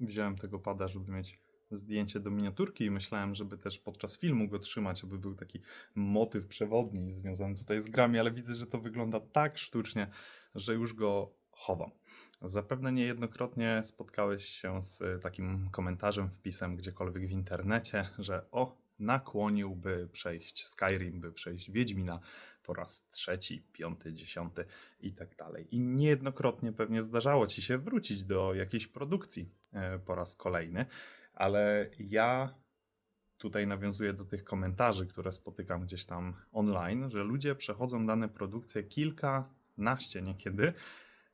wziąłem tego pada, żeby mieć zdjęcie do miniaturki i myślałem, żeby też podczas filmu go trzymać, aby był taki motyw przewodni związany tutaj z grami, ale widzę, że to wygląda tak sztucznie, że już go chowam. Zapewne niejednokrotnie spotkałeś się z takim komentarzem, wpisem gdziekolwiek w internecie, że o, nakłoniłby przejść Skyrim, by przejść Wiedźmina po raz trzeci, piąty, dziesiąty i tak dalej. I niejednokrotnie pewnie zdarzało ci się wrócić do jakiejś produkcji e, po raz kolejny, ale ja tutaj nawiązuję do tych komentarzy, które spotykam gdzieś tam online, że ludzie przechodzą dane produkcje kilkanaście niekiedy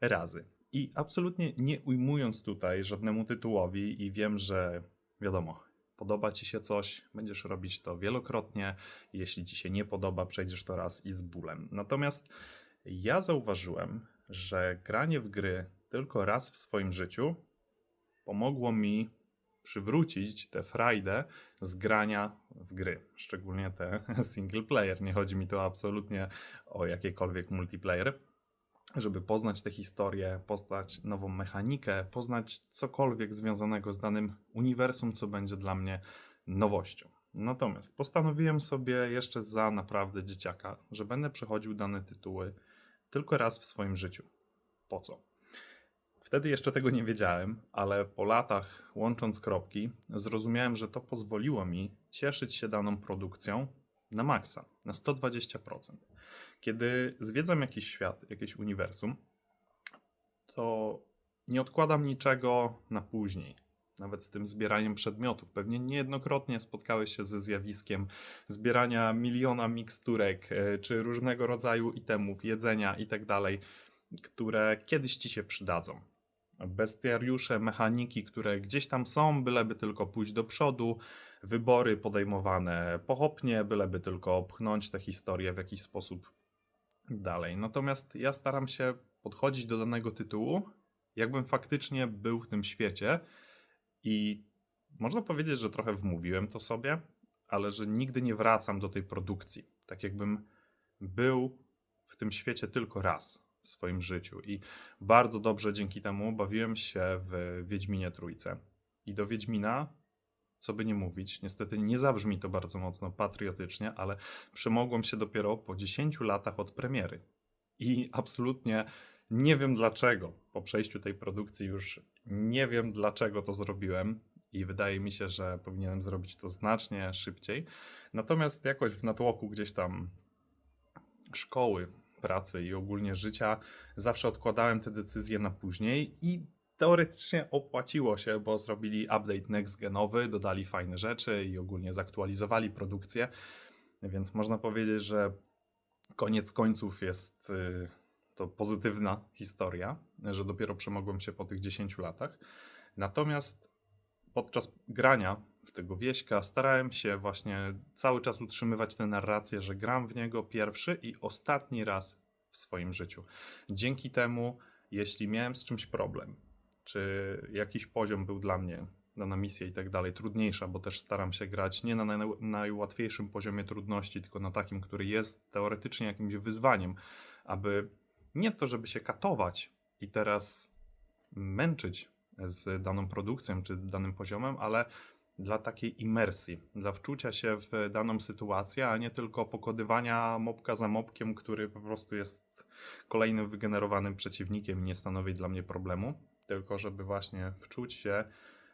razy. I absolutnie nie ujmując tutaj żadnemu tytułowi, i wiem, że wiadomo, podoba ci się coś, będziesz robić to wielokrotnie. Jeśli ci się nie podoba, przejdziesz to raz i z bólem. Natomiast ja zauważyłem, że granie w gry tylko raz w swoim życiu pomogło mi przywrócić tę frajdę z grania w gry, szczególnie te single player. Nie chodzi mi tu absolutnie o jakiekolwiek multiplayer, żeby poznać tę historię, poznać nową mechanikę, poznać cokolwiek związanego z danym uniwersum, co będzie dla mnie nowością. Natomiast postanowiłem sobie jeszcze za naprawdę dzieciaka, że będę przechodził dane tytuły tylko raz w swoim życiu. Po co? Wtedy jeszcze tego nie wiedziałem, ale po latach, łącząc kropki, zrozumiałem, że to pozwoliło mi cieszyć się daną produkcją na maksa, na 120%. Kiedy zwiedzam jakiś świat, jakieś uniwersum, to nie odkładam niczego na później. Nawet z tym zbieraniem przedmiotów. Pewnie niejednokrotnie spotkałeś się ze zjawiskiem zbierania miliona miksturek, e, czy różnego rodzaju itemów, jedzenia itd., które kiedyś ci się przydadzą bestiariusze, mechaniki, które gdzieś tam są, byleby tylko pójść do przodu, wybory podejmowane pochopnie, byleby tylko pchnąć tę historię w jakiś sposób dalej. Natomiast ja staram się podchodzić do danego tytułu, jakbym faktycznie był w tym świecie i można powiedzieć, że trochę wmówiłem to sobie, ale że nigdy nie wracam do tej produkcji. Tak jakbym był w tym świecie tylko raz w swoim życiu. I bardzo dobrze dzięki temu bawiłem się w Wiedźminie Trójce. I do Wiedźmina, co by nie mówić, niestety nie zabrzmi to bardzo mocno patriotycznie, ale przemogłem się dopiero po 10 latach od premiery. I absolutnie nie wiem dlaczego. Po przejściu tej produkcji już nie wiem dlaczego to zrobiłem. I wydaje mi się, że powinienem zrobić to znacznie szybciej. Natomiast jakoś w natłoku gdzieś tam szkoły, pracy i ogólnie życia zawsze odkładałem te decyzje na później i teoretycznie opłaciło się, bo zrobili update next genowy, dodali fajne rzeczy i ogólnie zaktualizowali produkcję. Więc można powiedzieć, że koniec końców jest y, to pozytywna historia, że dopiero przemogłem się po tych 10 latach. Natomiast podczas grania w tego wieśka starałem się właśnie cały czas utrzymywać tę narrację, że gram w niego pierwszy i ostatni raz w swoim życiu. Dzięki temu, jeśli miałem z czymś problem, czy jakiś poziom był dla mnie, dana misja i tak dalej, trudniejsza, bo też staram się grać nie na naj, najłatwiejszym poziomie trudności, tylko na takim, który jest teoretycznie jakimś wyzwaniem, aby nie to, żeby się katować i teraz męczyć z daną produkcją czy danym poziomem, ale dla takiej imersji, dla wczucia się w daną sytuację, a nie tylko pokonywania mopka za mopkiem, który po prostu jest kolejnym wygenerowanym przeciwnikiem i nie stanowi dla mnie problemu, tylko żeby właśnie wczuć się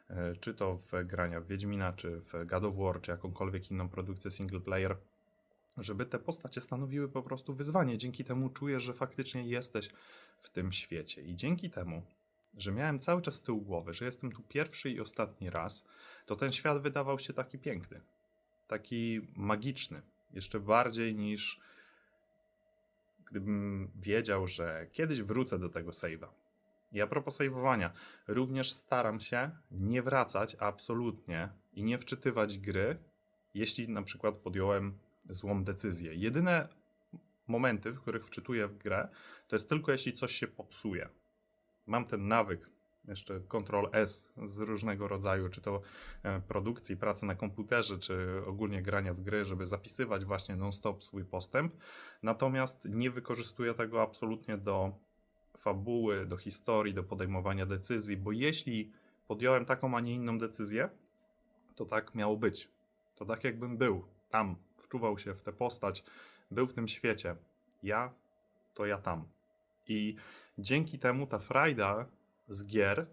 e, czy to w grania w Wiedźmina, czy w God of War, czy jakąkolwiek inną produkcję single player, żeby te postacie stanowiły po prostu wyzwanie. Dzięki temu czujesz, że faktycznie jesteś w tym świecie i dzięki temu że miałem cały czas z tyłu głowy, że jestem tu pierwszy i ostatni raz, to ten świat wydawał się taki piękny, taki magiczny, jeszcze bardziej niż gdybym wiedział, że kiedyś wrócę do tego save'a. I a propos save'owania, również staram się nie wracać absolutnie i nie wczytywać gry, jeśli na przykład podjąłem złą decyzję. Jedyne momenty, w których wczytuję w grę, to jest tylko jeśli coś się popsuje mam ten nawyk, jeszcze Ctrl S z różnego rodzaju, czy to e, produkcji, pracy na komputerze, czy ogólnie grania w gry, żeby zapisywać właśnie non-stop swój postęp. Natomiast nie wykorzystuję tego absolutnie do fabuły, do historii, do podejmowania decyzji, bo jeśli podjąłem taką, a nie inną decyzję, to tak miało być. To tak jakbym był tam, wczuwał się w tę postać, był w tym świecie. Ja to ja tam. I dzięki temu ta frajda z gier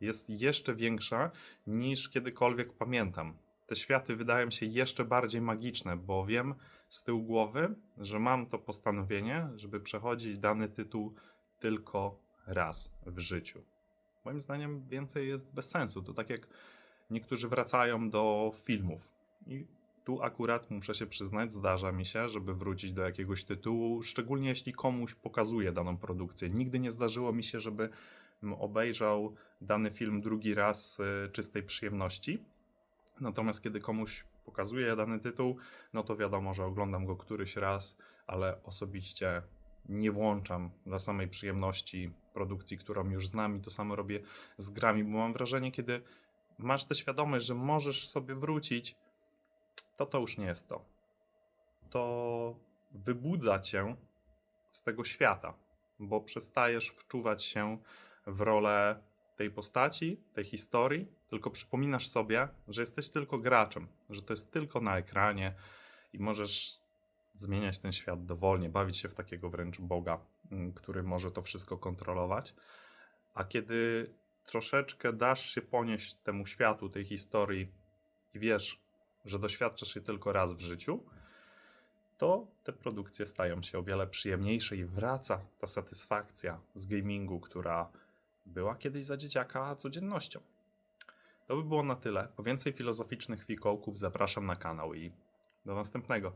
jest jeszcze większa niż kiedykolwiek pamiętam. Te światy wydają się jeszcze bardziej magiczne, bo wiem z tyłu głowy, że mam to postanowienie, żeby przechodzić dany tytuł tylko raz w życiu. Moim zdaniem więcej jest bez sensu. To tak jak niektórzy wracają do filmów. I tu akurat muszę się przyznać, zdarza mi się, żeby wrócić do jakiegoś tytułu, szczególnie jeśli komuś pokazuję daną produkcję. Nigdy nie zdarzyło mi się, żeby obejrzał dany film drugi raz y, czystej przyjemności. Natomiast kiedy komuś pokazuję dany tytuł, no to wiadomo, że oglądam go któryś raz, ale osobiście nie włączam dla samej przyjemności produkcji, którą już znam i to samo robię z grami, bo mam wrażenie, kiedy masz tę świadomość, że możesz sobie wrócić, to to już nie jest to. To wybudza cię z tego świata, bo przestajesz wczuwać się w rolę tej postaci, tej historii, tylko przypominasz sobie, że jesteś tylko graczem, że to jest tylko na ekranie i możesz zmieniać ten świat dowolnie, bawić się w takiego wręcz Boga, mm, który może to wszystko kontrolować. A kiedy troszeczkę dasz się ponieść temu światu, tej historii i wiesz, że doświadczasz jej tylko raz w życiu, to te produkcje stają się o wiele przyjemniejsze i wraca ta satysfakcja z gamingu, która była kiedyś za dzieciaka codziennością. To by było na tyle. Po więcej filozoficznych fikołków zapraszam na kanał i do następnego.